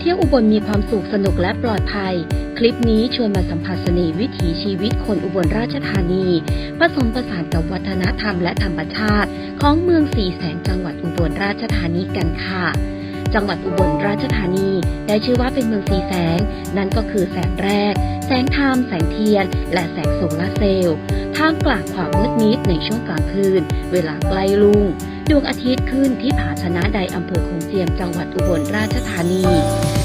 เที่ยวอุบลมีความสุขสนุกและปลอดภัย คลิปนี้ชวนมาสัมผัสเสน่ห์วิถีชีวิตคนอุบลราชธานี ผสมผสานกับวัฒนธรรมและธรรมชาติ ของเมืองสีแสงจังหวัดอุบลราชธานีกันค่ะ จังหวัดอุบลราชธานี ได้ชื่อว่าเป็นเมืองสีแสง นั่นก็คือแสงแรก แสงธรรมแสงเทียน และแสงโซลาร์เซลล์ท่ามกลางความมืดมิดในช่วงกลางคืน เวลาใกล้ลุ่งดวงอาทิตย์ขึ้นที่ผาชนะใดอำเภอคงเจียมจังหวัดอุบลราชธานี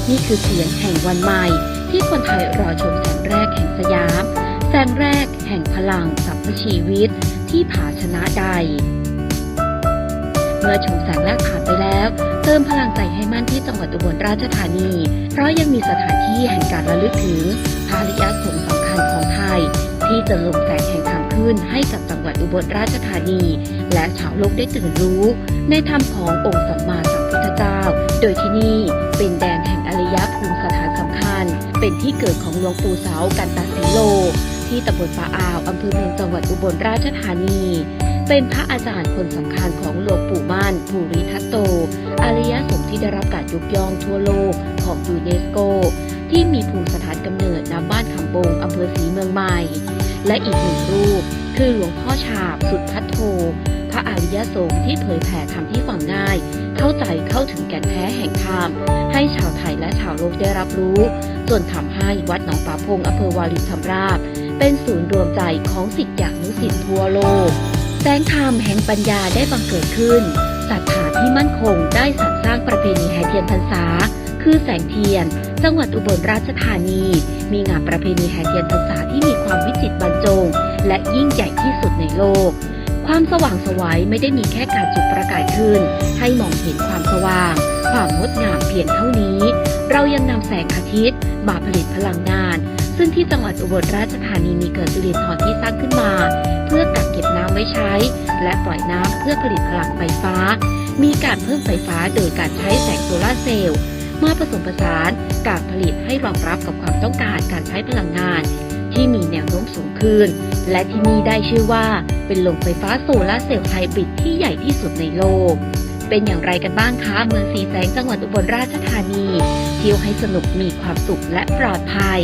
นี่คือเสียงแห่งวันใหม่ ที่คนไทยรอชมแสงแรกแห่งสยาม แสงแรกแห่งพลังสรรพชีวิต ที่ผาชนะใด มื่อชมแสงแรกผ่านไปแล้ว เติมพลังใจให้มั่นที่จังหวัดอุบลราชธานี เพราะยังมีสถานที่แห่งการระลึกถึงภาริยสงสำคัญของไทย ที่จะลงแสงแห่งธรรมขึ้นให้กับจังหวัดอุบลราชธานี และชาวโลกได้ตื่นรู้ ในธรรมขององค์สัมมาสัมพุทธเจ้า โดยที่นี่เป็นแดนแห่งอารยภูมิสถานสำคัญ เป็นที่เกิดของหลวงปู่เสากันตาสีโล ที่ตำบลป่าอ่าวอำเภอเมืองจังหวัดอุบลราชธานี เป็นพระอาจารย์คนสำคัญของหลวงปู่ ภูริทัตโตอารยสงฆ์ที่ได้รับการยกย่องทั่วโลกของยูเนสโก ที่มีภูมิสถานกำเนิดณบ้านคำบงอำเภอศรีเมืองใหม่ และอีกหนึ่งรูป คือหลวงพ่อฉาบสุดพัทโท พระอริยสงฆ์ที่เผยแผ่ธรรมที่ฟังง่าย เข้าใจเข้าถึงแก่นแท้แห่งธรรมให้ชาวไทยและชาวโลกได้รับรู้ จนทำให้วัดหนองป่าพงอำเภอวารินชำราบเป็นศูนย์รวมใจของสิทธิอย่างนุสิตทั่วโลก แสงธรรมแห่งปัญญาได้บังเกิดขึ้น ศรัทธาที่มั่นคงได้สรรสร้างประเพณีแห่เทียนพรรษา คือแสงเทียน จังหวัดอุบลราชธานี มีงานประเพณีแห่เทียนพรรษาที่มีความวิจิตรบรรจง และยิ่งใหญ่ที่สุดในโลก ความสว่างสวัยไม่ได้มีแค่การจุดประกายขึ้น ให้มองเห็นความสว่าง ความงดงามเพียงเท่านี้ เรายังนำแสงอาทิตย์มาผลิตพลังงาน ซึ่งที่จังหวัดอุบลราชธานีมีเกิดสิรินทรที่สร้างขึ้นมา เพื่อกัก เก็บน้ำไว้ใช้ และปล่อยน้ำเพื่อผลิตพลังไฟฟ้า มีการเพิ่มไฟฟ้าโดยการใช้แสงโซลาร์เซลล์มาผสมผสานการผลิตให้รองรับกับความต้องการการใช้พลังงาน ที่มีแนวโน้มสูงขึ้น และที่นี่ได้ชื่อว่า เป็นโรงไฟฟ้าโซลาร์เซลล์ไฮบริดที่ใหญ่ที่สุดในโลก เป็นอย่างไรกันบ้างคะเมืองสีแสงจังหวัดอุบลราชธานี เที่ยวให้สนุกมีความสุขและปลอดภัย